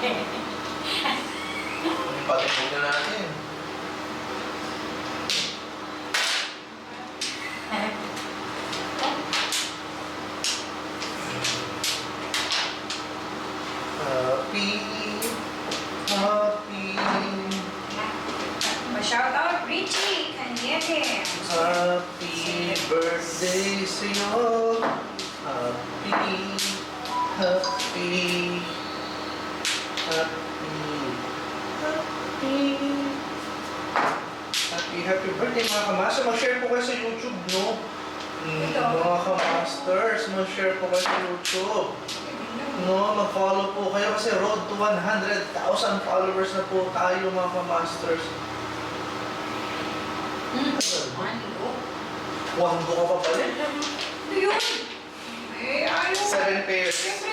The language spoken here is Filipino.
Ipatipog na natin. Happy, happy, Ma-shout out Richie Cañete. happy birthday sa'yo. Happy, happy, happy, happy. Happy, happy birthday mga kamasa. Mag-share po kayo sa YouTube, no? Mm, mga kamasters, mag-share po kayo sa YouTube. No, mag-follow po kayo kasi road to 100,000 followers na po tayo mga kamasters. Hmm. Ano? Wando ka pa pala. Ano yun? Eh, ayaw. 7 pairs.